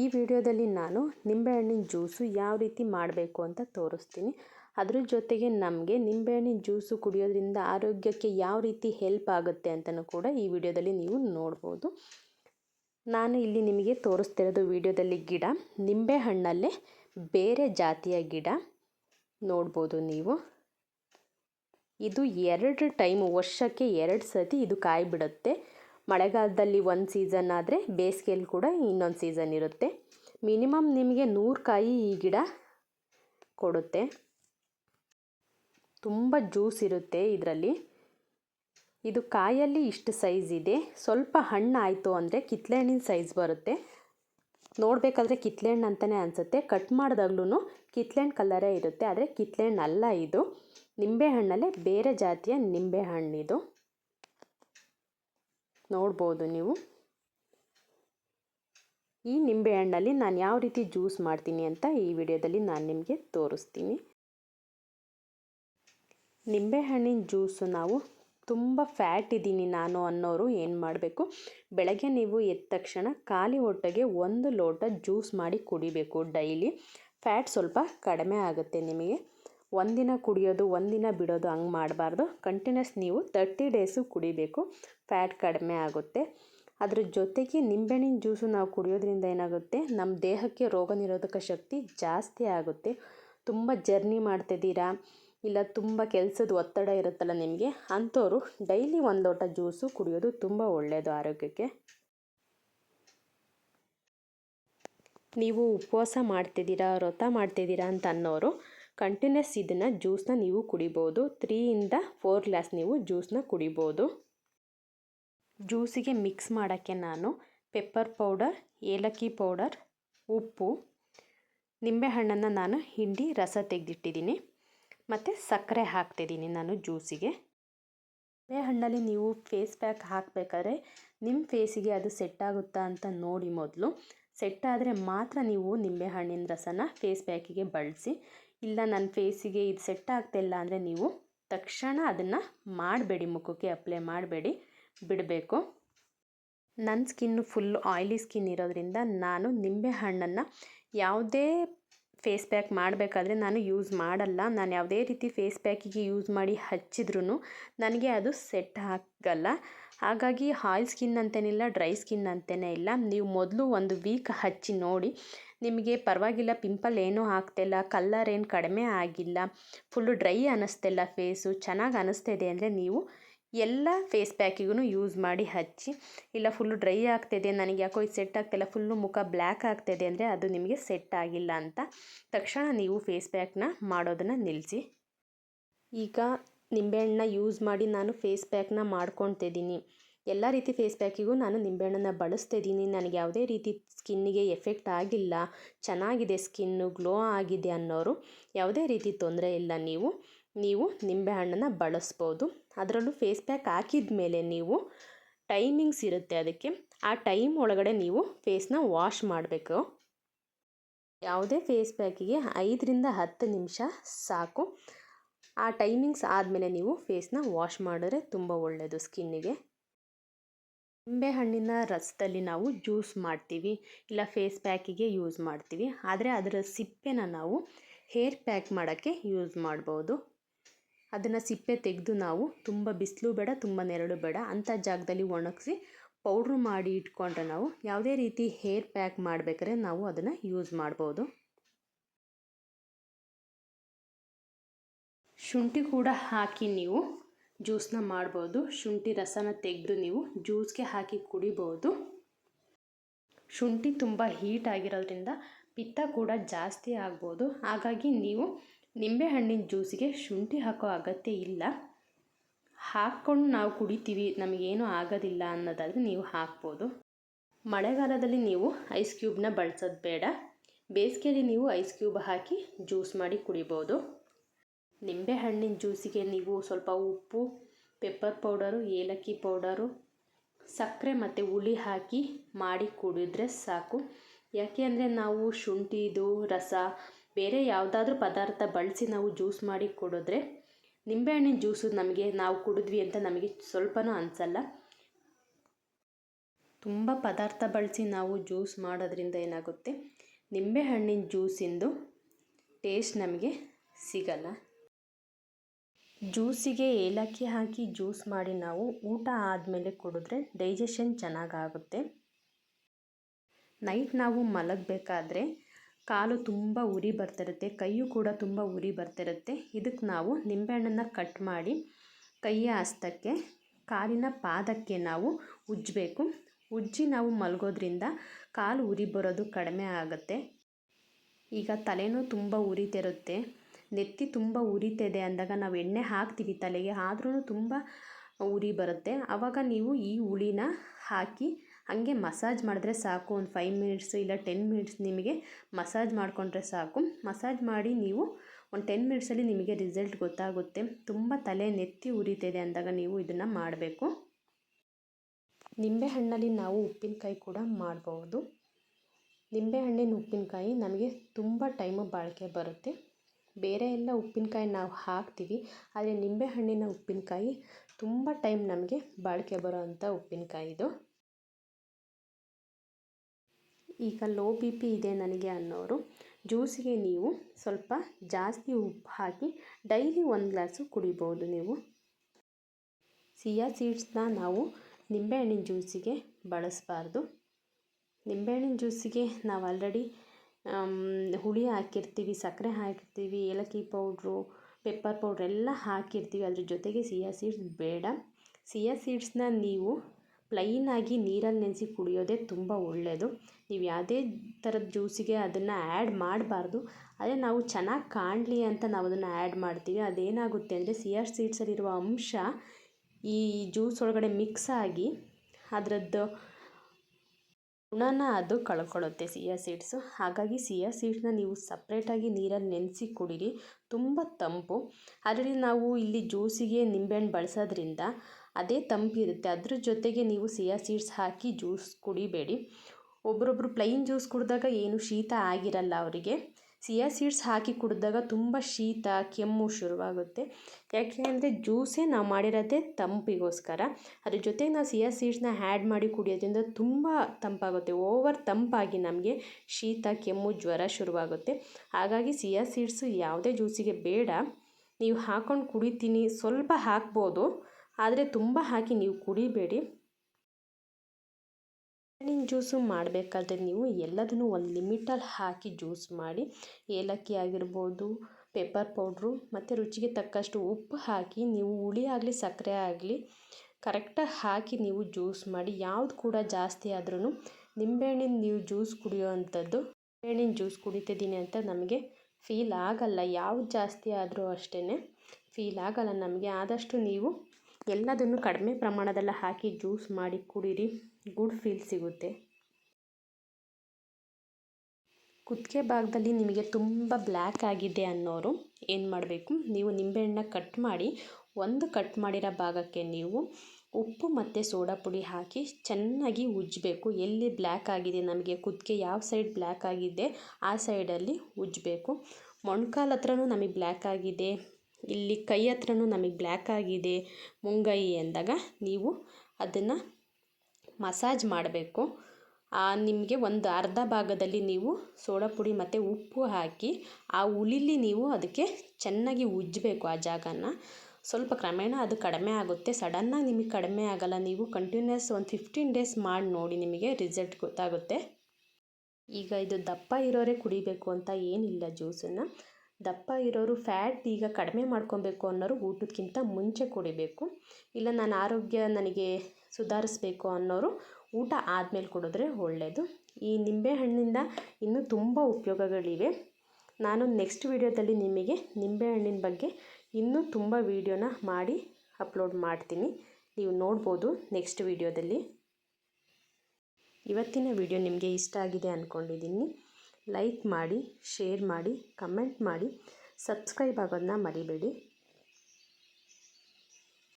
ಈ ವಿಡಿಯೋದಲ್ಲಿ ನಾನು ನಿಂಬೆಹಣ್ಣಿನ ಜ್ಯೂಸು ಯಾವ ರೀತಿ ಮಾಡಬೇಕು ಅಂತ ತೋರಿಸ್ತೀನಿ. ಅದ್ರ ಜೊತೆಗೆ ನಮಗೆ ನಿಂಬೆಹಣ್ಣಿನ ಜ್ಯೂಸು ಕುಡಿಯೋದ್ರಿಂದ ಆರೋಗ್ಯಕ್ಕೆ ಯಾವ ರೀತಿ ಹೆಲ್ಪ್ ಆಗುತ್ತೆ ಅಂತಲೂ ಕೂಡ ಈ ವಿಡಿಯೋದಲ್ಲಿ ನೀವು ನೋಡ್ಬೋದು. ನಾನು ಇಲ್ಲಿ ನಿಮಗೆ ತೋರಿಸ್ತಿರೋದು ವಿಡಿಯೋದಲ್ಲಿ ಗಿಡ. ನಿಂಬೆಹಣ್ಣಲ್ಲೇ ಬೇರೆ ಜಾತಿಯ ಗಿಡ ನೋಡ್ಬೋದು ನೀವು. ಇದು ಎರಡು ಟೈಮ್ ವರ್ಷಕ್ಕೆ ಎರಡು ಸತಿ ಇದು ಕಾಯಿ ಬಿಡುತ್ತೆ ಮಳೆಗಾಲದಲ್ಲಿ ಒಂದು ಸೀಸನ್ ಆದರೆ ಬೇಸಿಗೆಯಲ್ಲಿ ಕೂಡ ಇನ್ನೊಂದು ಸೀಸನ್ ಇರುತ್ತೆ. ಮಿನಿಮಮ್ ನಿಮಗೆ ನೂರು ಕಾಯಿ ಈ ಗಿಡ ಕೊಡುತ್ತೆ. ತುಂಬ ಜ್ಯೂಸ್ ಇರುತ್ತೆ ಇದರಲ್ಲಿ. ಇದು ಕಾಯಲ್ಲಿ ಇಷ್ಟು ಸೈಜ್ ಇದೆ. ಸ್ವಲ್ಪ ಹಣ್ಣು ಆಯಿತು ಅಂದರೆ ಕಿತ್ಳೆಹಣ್ಣಿನ ಸೈಜ್ ಬರುತ್ತೆ. ನೋಡಬೇಕಾದ್ರೆ ಕಿತ್ಳೆಹಣ್ಣು ಅಂತಲೇ ಅನಿಸುತ್ತೆ. ಕಟ್ ಮಾಡಿದಾಗ್ಲೂ ಕಿತ್ಳೆಹಣ್ಣು ಕಲರೇ ಇರುತ್ತೆ. ಆದರೆ ಕಿತ್ಳೆಹಣ್ಣು ಅಲ್ಲ ಇದು. ನಿಂಬೆಹಣ್ಣಲ್ಲೇ ಬೇರೆ ಜಾತಿಯ ನಿಂಬೆಹಣ್ಣಿದು ನೋಡ್ಬೋದು ನೀವು. ಈ ನಿಂಬೆಹಣ್ಣಲ್ಲಿ ನಾನು ಯಾವ ರೀತಿ ಜ್ಯೂಸ್ ಮಾಡ್ತೀನಿ ಅಂತ ಈ ವಿಡಿಯೋದಲ್ಲಿ ನಾನು ನಿಮಗೆ ತೋರಿಸ್ತೀನಿ. ನಿಂಬೆಹಣ್ಣಿನ ಜ್ಯೂಸು ನಾವು ತುಂಬ ಫ್ಯಾಟ್ ಇದ್ದೀನಿ ನಾನು ಅನ್ನೋರು ಏನು ಮಾಡಬೇಕು? ಬೆಳಗ್ಗೆ ನೀವು ಎದ್ದ ತಕ್ಷಣ ಖಾಲಿ ಹೊಟ್ಟೆಗೆ ಒಂದು ಲೋಟ ಜ್ಯೂಸ್ ಮಾಡಿ ಕುಡಿಬೇಕು ಡೈಲಿ. ಫ್ಯಾಟ್ ಸ್ವಲ್ಪ ಕಡಿಮೆ ಆಗುತ್ತೆ ನಿಮಗೆ. ಒಂದಿನ ಕುಡಿಯೋದು, ಒಂದಿನ ಬಿಡೋದು ಹಂಗೆ ಮಾಡಬಾರ್ದು. ಕಂಟಿನ್ಯೂಸ್ ನೀವು ತರ್ಟಿ ಡೇಸು ಕುಡಿಬೇಕು. ಫ್ಯಾಟ್ ಕಡಿಮೆ ಆಗುತ್ತೆ. ಅದ್ರ ಜೊತೆಗೆ ನಿಂಬೆಹಣ್ಣಿನ ಜ್ಯೂಸು ನಾವು ಕುಡಿಯೋದ್ರಿಂದ ಏನಾಗುತ್ತೆ? ನಮ್ಮ ದೇಹಕ್ಕೆ ರೋಗ ನಿರೋಧಕ ಶಕ್ತಿ ಜಾಸ್ತಿ ಆಗುತ್ತೆ. ತುಂಬ ಜರ್ನಿ ಮಾಡ್ತಿದ್ದೀರಾ? ಇಲ್ಲ ತುಂಬ ಕೆಲಸದ ಒತ್ತಡ ಇರುತ್ತಲ್ಲ ನಿಮಗೆ? ಅಂಥವ್ರು ಡೈಲಿ ಒಂದು ಲೋಟ ಜ್ಯೂಸು ಕುಡಿಯೋದು ತುಂಬ ಒಳ್ಳೆಯದು ಆರೋಗ್ಯಕ್ಕೆ. ನೀವು ಉಪವಾಸ ಮಾಡ್ತಿದ್ದೀರಾ, ವ್ರತ ಮಾಡ್ತಿದ್ದೀರಾ ಅಂತ ಅನ್ನೋರು ಕಂಟಿನ್ಯೂಸ್ ಇದನ್ನು ಜ್ಯೂಸನ್ನ ನೀವು ಕುಡಿಬೋದು. ತ್ರೀಯಿಂದ ಫೋರ್ ಗ್ಲಾಸ್ ನೀವು ಜ್ಯೂಸನ್ನ ಕುಡಿಬೋದು. ಜ್ಯೂಸಿಗೆ ಮಿಕ್ಸ್ ಮಾಡೋಕ್ಕೆ ನಾನು ಪೆಪ್ಪರ್ ಪೌಡರ್ ಏಲಕ್ಕಿ ಪೌಡರ್ ಉಪ್ಪು, ನಿಂಬೆಹಣ್ಣನ್ನು ನಾನು ಹಿಂಡಿ ರಸ ತೆಗೆದಿಟ್ಟಿದ್ದೀನಿ. ಮತ್ತು ಸಕ್ಕರೆ ಹಾಕ್ತಿದ್ದೀನಿ ನಾನು ಜ್ಯೂಸಿಗೆ. ನಿಂಬೆಹಣ್ಣಲ್ಲಿ ನೀವು ಫೇಸ್ ಪ್ಯಾಕ್ ಹಾಕಬೇಕಾದ್ರೆ ನಿಮ್ಮ ಫೇಸಿಗೆ ಅದು ಸೆಟ್ ಆಗುತ್ತಾ ಅಂತ ನೋಡಿ ಮೊದಲು. ಸೆಟ್ ಆದರೆ ಮಾತ್ರ ನೀವು ನಿಂಬೆಹಣ್ಣಿನ ರಸನ ಫೇಸ್ ಪ್ಯಾಕಿಗೆ ಬಳಸಿ. ಇಲ್ಲ ನನ್ನ ಫೇಸಿಗೆ ಇದು ಸೆಟ್ ಆಗ್ತಾಯಿಲ್ಲ ಅಂದರೆ ನೀವು ತಕ್ಷಣ ಅದನ್ನು ಮಾಡಬೇಡಿ, ಮುಖಕ್ಕೆ ಅಪ್ಲೈ ಮಾಡಬೇಡಿ, ಬಿಡಬೇಕು. ನನ್ನ ಸ್ಕಿನ್ನು ಫುಲ್ಲು ಆಯ್ಲಿ ಸ್ಕಿನ್ ಇರೋದ್ರಿಂದ ನಾನು ನಿಂಬೆ ಹಣ್ಣನ್ನು ಯಾವುದೇ ಫೇಸ್ ಪ್ಯಾಕ್ ಮಾಡಬೇಕಾದ್ರೆ ನಾನು ಯೂಸ್ ಮಾಡಲ್ಲ. ನಾನು ಯಾವುದೇ ರೀತಿ ಫೇಸ್ ಪ್ಯಾಕಿಗೆ ಯೂಸ್ ಮಾಡಿ ಹಚ್ಚಿದ್ರೂ ನನಗೆ ಅದು ಸೆಟ್ ಆಗಲ್ಲ. ಹಾಗಾಗಿ ಆಯಿಲ್ ಸ್ಕಿನ್ ಅಂತೇನಿಲ್ಲ ಡ್ರೈ ಸ್ಕಿನ್ ಅಂತಲೇ ಇಲ್ಲ. ನೀವು ಮೊದಲು ಒಂದು ವೀಕ್ ಹಚ್ಚಿ ನೋಡಿ ನಿಮಗೆ ಪರವಾಗಿಲ್ಲ, ಪಿಂಪಲ್ ಏನೂ ಆಗ್ತಿಲ್ಲ, ಕಲ್ಲರ್ ಏನು ಕಡಿಮೆ ಆಗಿಲ್ಲ, ಫುಲ್ಲು ಡ್ರೈ ಅನ್ನಿಸ್ತಿಲ್ಲ ಫೇಸು, ಚೆನ್ನಾಗಿ ಅನ್ನಿಸ್ತಿದೆ ಅಂದರೆ ನೀವು ಎಲ್ಲ ಫೇಸ್ ಪ್ಯಾಕಿಗೂ ಯೂಸ್ ಮಾಡಿ ಹಚ್ಚಿ, ಇಲ್ಲ ಫುಲ್ಲು ಡ್ರೈ ಆಗ್ತಿದೆ, ನನಗೆ ಯಾಕೋ ಇದು ಸೆಟ್ ಆಗ್ತಿಲ್ಲ, ಫುಲ್ಲು ಮುಖ ಬ್ಲ್ಯಾಕ್ ಆಗ್ತಿದೆ ಅಂದರೆ ಅದು ನಿಮಗೆ ಸೆಟ್ ಆಗಿಲ್ಲ ಅಂತ ತಕ್ಷಣ ನೀವು ಫೇಸ್ ಪ್ಯಾಕ್ನ ಮಾಡೋದನ್ನು ನಿಲ್ಲಿಸಿ ಈಗ ನಿಂಬೆಹಣ್ಣನ್ನ ಯೂಸ್ ಮಾಡಿ ನಾನು ಫೇಸ್ ಪ್ಯಾಕ್ನ ಮಾಡ್ಕೊತಿದ್ದೀನಿ ಎಲ್ಲ ರೀತಿ ಫೇಸ್ ಪ್ಯಾಕಿಗೂ ನಾನು ನಿಂಬೆಹಣ್ಣನ್ನು ಬಳಸ್ತಿದ್ದೀನಿ. ನನಗೆ ಯಾವುದೇ ರೀತಿ ಸ್ಕಿನ್ನಿಗೆ ಎಫೆಕ್ಟ್ ಆಗಿಲ್ಲ. ಚೆನ್ನಾಗಿದೆ ಸ್ಕಿನ್ನು ಗ್ಲೋ ಆಗಿದೆ ಅನ್ನೋರು ಯಾವುದೇ ರೀತಿ ತೊಂದರೆ ಇಲ್ಲ. ನೀವು ನೀವು ನಿಂಬೆಹಣ್ಣನ್ನು ಬಳಸ್ಬೋದು. ಅದರಲ್ಲೂ ಫೇಸ್ ಪ್ಯಾಕ್ ಹಾಕಿದ ಮೇಲೆ ನೀವು ಟೈಮಿಂಗ್ಸ್ ಇರುತ್ತೆ ಅದಕ್ಕೆ. ಆ ಟೈಮ್ ಒಳಗಡೆ ನೀವು ಫೇಸ್ನ ವಾಶ್ ಮಾಡಬೇಕು. ಯಾವುದೇ ಫೇಸ್ ಪ್ಯಾಕಿಗೆ ಐದರಿಂದ ಹತ್ತು ನಿಮಿಷ ಸಾಕು. ಆ ಟೈಮಿಂಗ್ಸ್ ಆದಮೇಲೆ ನೀವು ಫೇಸ್ನ ವಾಶ್ ಮಾಡಿದ್ರೆ ತುಂಬ ಒಳ್ಳೆಯದು ಸ್ಕಿನ್ನಿಗೆ. ನಿಂಬೆಹಣ್ಣಿನ ರಸದಲ್ಲಿ ನಾವು ಜ್ಯೂಸ್ ಮಾಡ್ತೀವಿ, ಇಲ್ಲ ಫೇಸ್ ಪ್ಯಾಕಿಗೆ ಯೂಸ್ ಮಾಡ್ತೀವಿ. ಆದರೆ ಅದರ ಸಿಪ್ಪೆನ ನಾವು ಹೇರ್ ಪ್ಯಾಕ್ ಮಾಡೋಕ್ಕೆ ಯೂಸ್ ಮಾಡ್ಬೋದು. ಅದನ್ನು ಸಿಪ್ಪೆ ತೆಗೆದು ನಾವು ತುಂಬ ಬಿಸಿಲು ಬೇಡ, ತುಂಬ ನೆರಳು ಬೇಡ ಅಂಥ ಜಾಗದಲ್ಲಿ ಒಣಗಿಸಿ ಪೌಡ್ರ್ ಮಾಡಿ ಇಟ್ಕೊಂಡ್ರೆ ನಾವು ಯಾವುದೇ ರೀತಿ ಹೇರ್ ಪ್ಯಾಕ್ ಮಾಡಬೇಕಾದ್ರೆ ನಾವು ಅದನ್ನು ಯೂಸ್ ಮಾಡ್ಬೋದು. ಶುಂಠಿ ಕೂಡ ಹಾಕಿ ನೀವು ಜ್ಯೂಸನ್ನ ಮಾಡ್ಬೋದು. ಶುಂಠಿ ರಸನ ತೆಗೆದು ನೀವು ಜ್ಯೂಸ್ಗೆ ಹಾಕಿ ಕುಡಿಬೋದು. ಶುಂಠಿ ತುಂಬ ಹೀಟ್ ಆಗಿರೋದ್ರಿಂದ ಪಿತ್ತ ಕೂಡ ಜಾಸ್ತಿ ಆಗ್ಬೋದು. ಹಾಗಾಗಿ ನೀವು ನಿಂಬೆಹಣ್ಣಿನ ಜ್ಯೂಸಿಗೆ ಶುಂಠಿ ಹಾಕೋ ಅಗತ್ಯ ಇಲ್ಲ. ಹಾಕ್ಕೊಂಡು ನಾವು ಕುಡಿತೀವಿ, ನಮಗೇನು ಆಗೋದಿಲ್ಲ ಅನ್ನೋದಾದರೆ ನೀವು ಹಾಕ್ಬೋದು. ಮಳೆಗಾಲದಲ್ಲಿ ನೀವು ಐಸ್ ಕ್ಯೂಬ್ನ ಬಳಸೋದು ಬೇಡ. ಬೇಸಿಗೆಯಲ್ಲಿ ನೀವು ಐಸ್ ಕ್ಯೂಬ್ ಹಾಕಿ ಜ್ಯೂಸ್ ಮಾಡಿ ಕುಡಿಬೋದು. ನಿಂಬೆಹಣ್ಣಿನ ಜ್ಯೂಸಿಗೆ ನೀವು ಸ್ವಲ್ಪ ಉಪ್ಪು ಪೆಪ್ಪರ್ ಪೌಡರು ಏಲಕ್ಕಿ ಪೌಡರು ಸಕ್ಕರೆ ಮತ್ತು ಹುಳಿ ಹಾಕಿ ಮಾಡಿ ಕುಡಿದ್ರೆ ಸಾಕು. ಯಾಕೆ ಅಂದರೆ ನಾವು ಶುಂಠಿದು, ರಸ, ಬೇರೆ ಯಾವುದಾದ್ರೂ ಪದಾರ್ಥ ಬಳಸಿ ನಾವು ಜ್ಯೂಸ್ ಮಾಡಿ ಕುಡಿದ್ರೆ ನಿಂಬೆಹಣ್ಣಿನ ಜ್ಯೂಸು ನಮಗೆ ನಾವು ಕುಡಿದ್ವಿ ಅಂತ ನಮಗೆ ಸ್ವಲ್ಪನೂ ಅನಿಸಲ್ಲ. ತುಂಬ ಪದಾರ್ಥ ಬಳಸಿ ನಾವು ಜ್ಯೂಸ್ ಮಾಡೋದ್ರಿಂದ ಏನಾಗುತ್ತೆ? ನಿಂಬೆಹಣ್ಣಿನ ಜ್ಯೂಸಿಂದು ಟೇಸ್ಟ್ ನಮಗೆ ಸಿಗಲ್ಲ. ಜ್ಯೂಸಿಗೆ ಏಲಕ್ಕಿ ಹಾಕಿ ಜ್ಯೂಸ್ ಮಾಡಿ ನಾವು ಊಟ ಆದಮೇಲೆ ಕುಡಿದ್ರೆ ಡೈಜೆಷನ್ ಚೆನ್ನಾಗಾಗುತ್ತೆ. ನೈಟ್ ನಾವು ಮಲಗಬೇಕಾದ್ರೆ ಕಾಲು ತುಂಬ ಉರಿ ಬರ್ತಿರುತ್ತೆ, ಕೈಯು ಕೂಡ ತುಂಬ ಉರಿ ಬರ್ತಿರುತ್ತೆ. ಇದಕ್ಕೆ ನಾವು ನಿಂಬೆಹಣ್ಣನ್ನು ಕಟ್ ಮಾಡಿ ಕೈಯ ಹಸ್ತಕ್ಕೆ, ಕಾಲಿನ ಪಾದಕ್ಕೆ ನಾವು ಉಜ್ಜಬೇಕು. ಉಜ್ಜಿ ನಾವು ಮಲಗೋದ್ರಿಂದ ಕಾಲು ಉರಿ ಬರೋದು ಕಡಿಮೆ ಆಗುತ್ತೆ. ಈಗ ತಲೆನೂ ತುಂಬ ಉರಿತಿರುತ್ತೆ. ನೆತ್ತಿ ತುಂಬ ಉರಿತಿದೆ ಅಂದಾಗ ನಾವು ಎಣ್ಣೆ ಹಾಕ್ತೀವಿ ತಲೆಗೆ ಆದ್ರೂ ತುಂಬ ಉರಿ ಬರುತ್ತೆ. ಆವಾಗ ನೀವು ಈ ಹುಳಿನ ಹಾಕಿ ಹಾಗೆ ಮಸಾಜ್ ಮಾಡಿದ್ರೆ ಸಾಕು. ಒಂದು ಫೈವ್ ಮಿನಿಟ್ಸ್ ಇಲ್ಲ ಟೆನ್ ಮಿನಿಟ್ಸ್ ನಿಮಗೆ ಮಸಾಜ್ ಮಾಡಿಕೊಂಡ್ರೆ ಸಾಕು. ಮಸಾಜ್ ಮಾಡಿ ನೀವು ಒಂದು ಟೆನ್ ಮಿನಿಟ್ಸಲ್ಲಿ ನಿಮಗೆ ರಿಸಲ್ಟ್ ಗೊತ್ತಾಗುತ್ತೆ. ತುಂಬ ತಲೆ ನೆತ್ತಿ ಉರಿತಿದೆ ಅಂದಾಗ ನೀವು ಇದನ್ನು ಮಾಡಬೇಕು. ನಿಂಬೆಹಣ್ಣಲ್ಲಿ ನಾವು ಉಪ್ಪಿನಕಾಯಿ ಕೂಡ ಮಾಡಬಹುದು ನಿಂಬೆಹಣ್ಣಿನ ಉಪ್ಪಿನಕಾಯಿ ನಮಗೆ ತುಂಬ ಟೈಮು ಬಾಳಿಕೆ ಬರುತ್ತೆ. ಬೇರೆ ಎಲ್ಲ ಉಪ್ಪಿನಕಾಯಿ ನಾವು ಹಾಕ್ತೀವಿ, ಆದರೆ ನಿಂಬೆಹಣ್ಣಿನ ಉಪ್ಪಿನಕಾಯಿ ತುಂಬ ಟೈಮ್ ನಮಗೆ ಬಾಳಿಕೆ ಬರೋ ಅಂಥ ಉಪ್ಪಿನಕಾಯಿ ಇದು. ಈಗ ಲೋ ಬಿ ಪಿ ಇದೆ ನನಗೆ ಅನ್ನೋರು. ಜ್ಯೂಸಿಗೆ ನೀವು ಸ್ವಲ್ಪ ಜಾಸ್ತಿ ಉಪ್ಪು ಹಾಕಿ ಡೈಲಿ ಒಂದು ಗ್ಲಾಸು ಕುಡಿಬೋದು ನೀವು. ಸಿಯಾ ಸೀಡ್ಸ್ನ ನಾವು ನಿಂಬೆಹಣ್ಣಿನ ಜ್ಯೂಸಿಗೆ ಬಳಸಬಾರ್ದು. ನಿಂಬೆಹಣ್ಣಿನ ಜ್ಯೂಸಿಗೆ ನಾವು ಆಲ್ರೆಡಿ ಹುಳಿ ಹಾಕಿರ್ತೀವಿ, ಸಕ್ಕರೆ ಹಾಕಿರ್ತೀವಿ, ಏಲಕ್ಕಿ ಪೌಡ್ರು, ಪೆಪ್ಪರ್ ಪೌಡ್ರ್ ಎಲ್ಲ ಹಾಕಿರ್ತೀವಿ. ಅದ್ರ ಜೊತೆಗೆ ಸಿಯಾ ಸೀಡ್ಸ್ ಬೇಡ. ಸಿಯಾ ಸೀಡ್ಸ್ನ ನೀವು ಪ್ಲೈನಾಗಿ ನೀರಲ್ಲಿ ನೆನೆಸಿ ಕುಡಿಯೋದೇ ತುಂಬ ಒಳ್ಳೆಯದು ನೀವು ಯಾವುದೇ ಥರದ ಜ್ಯೂಸಿಗೆ ಅದನ್ನು ಆ್ಯಡ್ ಮಾಡಬಾರ್ದು. ಅದೇ ನಾವು ಚೆನ್ನಾಗಿ ಕಾಣಲಿ ಅಂತ ನಾವು ಅದನ್ನು ಆ್ಯಡ್ ಮಾಡ್ತೀವಿ. ಅದೇನಾಗುತ್ತೆ ಅಂದರೆ ಸಿಯಾ ಸೀಡ್ಸಲ್ಲಿರುವ ಅಂಶ ಈ ಜ್ಯೂಸ್ ಒಳಗಡೆ ಮಿಕ್ಸ್ ಆಗಿ ಅದರದ್ದು ಗುಣನ ಅದು ಕಳ್ಕೊಳ್ಳುತ್ತೆ ಸಿಯಾ ಸೀಡ್ಸು. ಹಾಗಾಗಿ ಸಿಯಾ ಸೀಡ್ಸ್ನ ನೀವು ಸಪ್ರೇಟಾಗಿ ನೀರಲ್ಲಿ ನೆನೆಸಿ ಕುಡೀರಿ. ತುಂಬ ತಂಪು. ಅದರಲ್ಲಿ ನಾವು ಇಲ್ಲಿ ಜ್ಯೂಸಿಗೆ ನಿಂಬೆಹಣ್ಣು ಬಳಸೋದ್ರಿಂದ ಅದೇ ತಂಪಿರುತ್ತೆ ಅದ್ರ ಜೊತೆಗೆ ನೀವು ಸಿಯಾ ಸೀಡ್ಸ್ ಹಾಕಿ ಜ್ಯೂಸ್ ಕುಡಿಬೇಡಿ. ಒಬ್ಬರೊಬ್ರು ಪ್ಲೈನ್ ಜ್ಯೂಸ್ ಕುಡಿದಾಗ ಏನು ಶೀತ ಆಗಿರಲ್ಲ ಅವರಿಗೆ. ಸಿಯಾ ಸೀಡ್ಸ್ ಹಾಕಿ ಕುಡಿದಾಗ ತುಂಬ ಶೀತ, ಕೆಮ್ಮು ಶುರುವಾಗುತ್ತೆ. ಯಾಕೆ ಅಂದರೆ ಜ್ಯೂಸೇ ನಾವು ಮಾಡಿರೋದೇ ತಂಪಿಗೋಸ್ಕರ. ಅದ್ರ ಜೊತೆಗೆ ನಾವು ಸಿಯಾ ಸೀಡ್ಸ್ನ ಆ್ಯಡ್ ಮಾಡಿ ಕುಡಿಯೋದ್ರಿಂದ ತುಂಬ ತಂಪಾಗುತ್ತೆ. ಓವರ್ ತಂಪಾಗಿ ನಮಗೆ ಶೀತ, ಕೆಮ್ಮು, ಜ್ವರ ಶುರುವಾಗುತ್ತೆ. ಹಾಗಾಗಿ ಸಿಯಾ ಸೀಡ್ಸು ಯಾವುದೇ ಜ್ಯೂಸಿಗೆ ಬೇಡ. ನೀವು ಹಾಕ್ಕೊಂಡು ಕುಡಿತೀನಿ. ಸ್ವಲ್ಪ ಹಾಕ್ಬೋದು. ಆದರೆ ತುಂಬ ಹಾಕಿ ನೀವು ಕುಡಿಬೇಡಿ. ಹಣ್ಣಿನ ಜ್ಯೂಸು ಮಾಡಬೇಕಾದ್ರೆ ನೀವು ಎಲ್ಲದನ್ನು ಒಂದು ಲಿಮಿಟಲ್ಲಿ ಹಾಕಿ ಜ್ಯೂಸ್ ಮಾಡಿ, ಏಲಕ್ಕಿ ಆಗಿರ್ಬೋದು, ಪೆಪ್ಪರ್ ಪೌಡ್ರು, ಮತ್ತು ರುಚಿಗೆ ತಕ್ಕಷ್ಟು ಉಪ್ಪು ಹಾಕಿ, ನೀವು ಹುಳಿ ಆಗಲಿ, ಸಕ್ಕರೆ ಆಗಲಿ ಕರೆಕ್ಟಾಗಿ ಹಾಕಿ ನೀವು ಜ್ಯೂಸ್ ಮಾಡಿ, ಯಾವ್ದು ಕೂಡ ಜಾಸ್ತಿ ಆದ್ರೂ ನಿಂಬೆಹಣ್ಣಿನ ನೀವು ಜ್ಯೂಸ್ ಕುಡಿಯೋ ಅಂಥದ್ದು ನಿಂಬೆಹಣ್ಣಿನ ಜ್ಯೂಸ್ ಕುಡಿತಿದ್ದೀನಿ ಅಂತ ನಮಗೆ ಫೀಲ್ ಆಗಲ್ಲ. ಯಾವ್ದು ಜಾಸ್ತಿ ಆದರೂ ಅಷ್ಟೇ ಫೀಲ್ ಆಗಲ್ಲ ನಮಗೆ. ಆದಷ್ಟು ನೀವು ಎಲ್ಲದನ್ನು ಕಡಿಮೆ ಪ್ರಮಾಣದಲ್ಲಿ ಹಾಕಿ ಜ್ಯೂಸ್ ಮಾಡಿ ಕುಡೀರಿ. ಗುಡ್ ಫೀಲ್ ಸಿಗುತ್ತೆ. ಕುತ್ತಿಗೆ ಭಾಗದಲ್ಲಿ ನಿಮಗೆ ತುಂಬ ಬ್ಲ್ಯಾಕ್ ಆಗಿದೆ ಅನ್ನೋರು ಏನು ಮಾಡಬೇಕು? ನೀವು ನಿಂಬೆಹಣ್ಣ ಕಟ್ ಮಾಡಿ, ಒಂದು ಕಟ್ ಮಾಡಿರೋ ಭಾಗಕ್ಕೆ ನೀವು ಉಪ್ಪು ಮತ್ತು ಸೋಡಾ ಪುಡಿ ಹಾಕಿ ಚೆನ್ನಾಗಿ ಉಜ್ಜಬೇಕು. ಎಲ್ಲಿ ಬ್ಲ್ಯಾಕ್ ಆಗಿದೆ, ನಮಗೆ ಕುತ್ತಿಗೆ ಯಾವ ಸೈಡ್ ಬ್ಲ್ಯಾಕ್ ಆಗಿದೆ, ಆ ಸೈಡಲ್ಲಿ ಉಜ್ಜಬೇಕು. ಮೊಣಕಾಲು ಹತ್ರನೂ ನಮಗೆ ಬ್ಲ್ಯಾಕ್ ಆಗಿದೆ. ಇಲ್ಲಿ ಕೈ ಹತ್ರನೂ ನಮಗೆ ಬ್ಲ್ಯಾಕ್ ಆಗಿದೆ, ಮುಂಗೈ ಅಂದಾಗ ನೀವು ಅದನ್ನು ಮಸಾಜ್ ಮಾಡಬೇಕು. ನಿಮಗೆ ಒಂದು ಅರ್ಧ ಭಾಗದಲ್ಲಿ ನೀವು ಸೋಡಾ ಪುಡಿ ಮತ್ತು ಉಪ್ಪು ಹಾಕಿ, ಆ ಉಳಿಲಿ ನೀವು ಅದಕ್ಕೆ ಚೆನ್ನಾಗಿ ಉಜ್ಜಬೇಕು ಆ ಜಾಗನ. ಸ್ವಲ್ಪ ಕ್ರಮೇಣ ಅದು ಕಡಿಮೆ ಆಗುತ್ತೆ. ಸಡನ್ನಾಗಿ ನಿಮಗೆ ಕಡಿಮೆ ಆಗೋಲ್ಲ. ನೀವು ಕಂಟಿನ್ಯೂಸ್ ಒಂದು ಫಿಫ್ಟೀನ್ ಡೇಸ್ ಮಾಡಿ ನೋಡಿ ನಿಮಗೆ ರಿಸಲ್ಟ್ ಗೊತ್ತಾಗುತ್ತೆ. ಈಗ ಇದು ದಪ್ಪ ಇರೋರೇ ಕುಡಿಬೇಕು ಅಂತ ಏನಿಲ್ಲ ಜ್ಯೂಸನ್ನು ದಪ್ಪ ಇರೋರು ಫ್ಯಾಟ್ ಈಗ ಕಡಿಮೆ ಮಾಡ್ಕೊಬೇಕು ಅನ್ನೋರು ಊಟಕ್ಕಿಂತ ಮುಂಚೆ ಕುಡಿಬೇಕು. ಇಲ್ಲ ನಾನು ಆರೋಗ್ಯ ನನಗೆ ಸುಧಾರಿಸ್ಬೇಕು ಅನ್ನೋರು ಊಟ ಆದಮೇಲೆ ಕುಡಿದ್ರೆ ಒಳ್ಳೆಯದು ಈ ನಿಂಬೆಹಣ್ಣಿಂದ ಇನ್ನೂ ತುಂಬ ಉಪಯೋಗಗಳಿವೆ. ನಾನು ನೆಕ್ಸ್ಟ್ ವೀಡಿಯೋದಲ್ಲಿ ನಿಮಗೆ ನಿಂಬೆಹಣ್ಣಿನ ಬಗ್ಗೆ ಇನ್ನೂ ತುಂಬ ವೀಡಿಯೋನ ಮಾಡಿ ಅಪ್ಲೋಡ್ ಮಾಡ್ತೀನಿ. ನೀವು ನೋಡ್ಬೋದು ನೆಕ್ಸ್ಟ್ ವೀಡಿಯೋದಲ್ಲಿ. ಇವತ್ತಿನ ವಿಡಿಯೋ ನಿಮಗೆ ಇಷ್ಟ ಆಗಿದೆ ಅಂದ್ಕೊಂಡಿದ್ದೀನಿ ಲೈಕ್ ಮಾಡಿ ಶೇರ್ ಮಾಡಿ ಕಮೆಂಟ್ ಮಾಡಿ ಸಬ್ಸ್ಕ್ರೈಬ್ ಆಗೋದನ್ನ ಮರಿಬೇಡಿ.